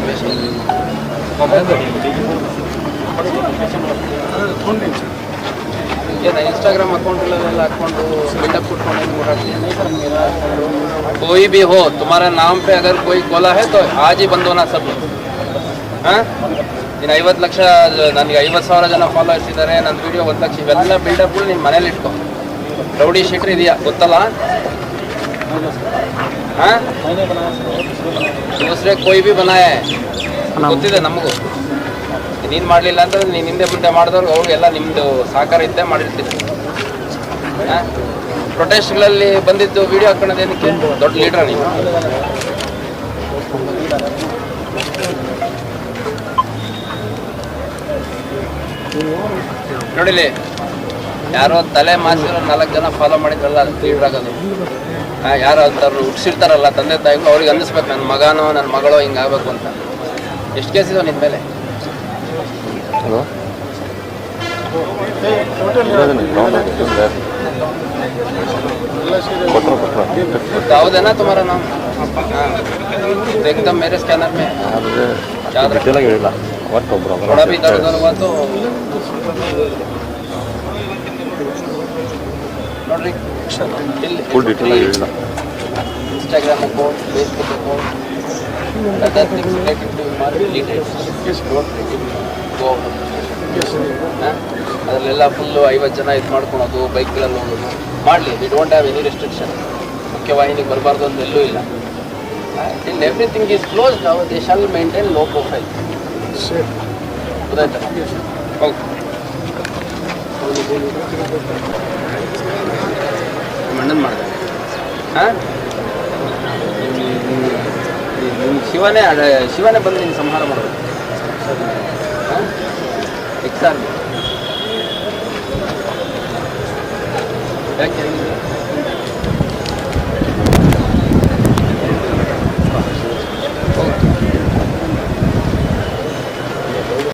Information ಏನು Instagram ಅಕೌಂಟಲ್ಲೆಲ್ಲ ಹಾಕೊಂಡು build up ಕೊಟ್ಕೊಂಡು ಓಡಾಡ್ತೀನಿ कोई भी हो तुम्हारा नाम पे अगर कोई खोला है तो आज ही बंद होना सब ಹಾಂ ನೀನು ಐವತ್ತು ಲಕ್ಷ ನನಗೆ ಐವತ್ತು ಸಾವಿರ ಜನ ಫಾಲೋವರ್ಸ್ ಇದ್ದಾರೆ ನನ್ನ ವಿಡಿಯೋ ಒಂದು ಲಕ್ಷ ಇವೆಲ್ಲ ಬಿಲ್ಡಪ್ಗಳು ನಿನ್ನ ಮನೇಲಿ ಇಟ್ಕೊ ರೌಡಿ ಶೀಟ್ರ್ ಇದೆಯಾ ಗೊತ್ತಲ್ಲ ಹಾಂ ಕೊಯ್ ಬಿ ಬನಾಯ ಗೊತ್ತಿದೆ ನಮಗೂ. ನೀನು ಮಾಡಲಿಲ್ಲ ಅಂದ್ರೆ ನೀನು ಹಿಂದೆ ಮುಂದೆ ಮಾಡಿದವ್ರು ಅವ್ರಿಗೆಲ್ಲ ನಿಮ್ಮದು ಸಹಕಾರ ಇದ್ದೇ ಮಾಡಿರ್ತೀರಿ. ಪ್ರೊಟೆಸ್ಟ್ ಪ್ರೊಟೆಸ್ಟ್ಗಳಲ್ಲಿ ಬಂದಿದ್ದು ವಿಡಿಯೋ ಹಾಕೊಳ್ಳೋದು ಏನಕ್ಕೆ ದೊಡ್ಡ ಲೀಡರ್ ನೀವು. ನೋಡಿಲಿ ಯಾರೋ ತಲೆ ಮಾಸಿರೋ ನಾಲ್ಕು ಜನ ಫಾಲೋ ಮಾಡಿದ್ರಲ್ಲ ಅದು ಲೀಡ್ರ್ ಆಗೋದು ಹಾಂ ಯಾರು ಅಂತಾರು ಹುಟ್ಸಿರ್ತಾರಲ್ಲ ತಂದೆ ತಾಯಿಗಳು ಅವ್ರಿಗೆ ಅನ್ನಿಸ್ಬೇಕು ನನ್ನ ಮಗನೋ ನನ್ನ ಮಗಳೋ ಹಿಂಗೆ ಆಗ್ಬೇಕು ಅಂತ ಎಷ್ಟು ಕೇಸ್ ಇದಾವೆ ನಿನ್ನ ಮೇಲೆ ಹಲೋ ಇರೋದನ್ನ ground ಅಲ್ಲಿ ಇರೋದು. ಕೊಟ್ರು ಕೊಟ್ರು ಯಾವುದೇನಾ ತುಮಾರ ನಾವು ಹಾಂ एकदम मेरे स्कैनर में ಆದರೆ ಯಾವ್ದ್ರ ಡೀಟೇಲ್ ಆಗಿ ಹೇಳಿಲ್ಲ ಒಟ್ಟು ಒಬ್ರು थोड़ा भी ಇನ್ಸ್ಟಾಗ್ರಾಮ್ ಫೇಸ್ಬುಕ್ ಅದರಲ್ಲೆಲ್ಲ ಫುಲ್ಲು ಐವತ್ತು ಜನ ಇದು ಮಾಡ್ಕೊಳೋದು ಬೈಕ್ಗಳಲ್ಲಿ ಹೋಗೋದು. ಮಾಡಲಿ we don't have any restriction ಮುಖ್ಯವಾಹಿನಿಗೆ ಬರಬಾರ್ದು ಅಂತ ಎಲ್ಲೂ ಇಲ್ಲ. ಇನ್ ಎವ್ರಿಥಿಂಗ್ ಈಸ್ ಕ್ಲೋಸ್ ನಾವು they shall maintain low profile ಗೊತ್ತಾಯ್ತಾ? ಓಕೆ ಮಣ್ಣನ್ ಮಾಡಿದೆ ಹಾಂ ಶಿವನೇ ಅಡ ಶಿವನೇ ಬಂದು ನಿಮ್ಗೆ ಸಂಹಾರ ಮಾಡೋದು ಹಾಂ ಎಕ್ಸಾಮ್ ಯಾಕೆ?